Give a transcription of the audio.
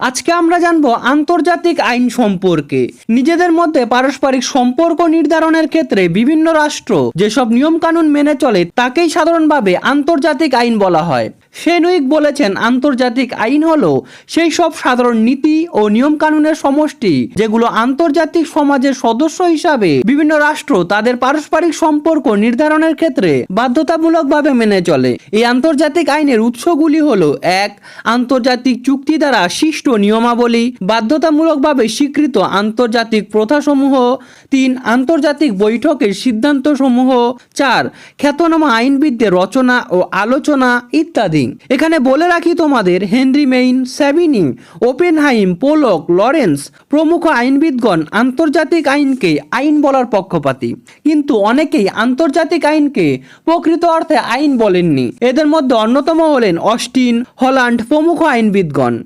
আজকে আমরা জানব আন্তর্জাতিক আইন সম্পর্কে। নিজেদের মধ্যে পারস্পরিক সম্পর্ক নির্ধারণের ক্ষেত্রে বিভিন্ন রাষ্ট্র যেসব নিয়মকানুন মেনে চলে তাকেই সাধারণভাবে আন্তর্জাতিক আইন বলা হয়। সেনুইক বলেছেন আন্তর্জাতিক আইন হলো সেই সব সাধারণ নীতি ও নিয়মকানুনের সমষ্টি যেগুলো আন্তর্জাতিক সমাজের সদস্য হিসাবে বিভিন্ন রাষ্ট্র তাদের পারস্পরিক সম্পর্ক নির্ধারণের ক্ষেত্রে বাধ্যতামূলকভাবে মেনে চলে। এই আন্তর্জাতিক আইনের উৎসগুলি হলো এক, আন্তর্জাতিক চুক্তি দ্বারা সৃষ্ট নিয়মাবলী বাধ্যতামূলকভাবে স্বীকৃত আন্তর্জাতিক প্রথাসমূহ তিন আন্তর্জাতিক বৈঠকের সিদ্ধান্তসমূহ চার খ্যাতনামা আইনবিদদের রচনা ও আলোচনা ইত্যাদি। এখানে বলে রাখি তোমাদের, Henry Maine, Savigny, Oppenheim, Pollock, Lawrence প্রমুখ আইনবিদগণ আন্তর্জাতিক আইনকে আইন বলার পক্ষপাতী। কিন্তু অনেকেই আন্তর্জাতিক আইনকে প্রকৃত অর্থে আইন বলেননি। এদের মধ্যে অন্যতম হলেন অস্টিন হল্যান্ড প্রমুখ আইনবিদগণ।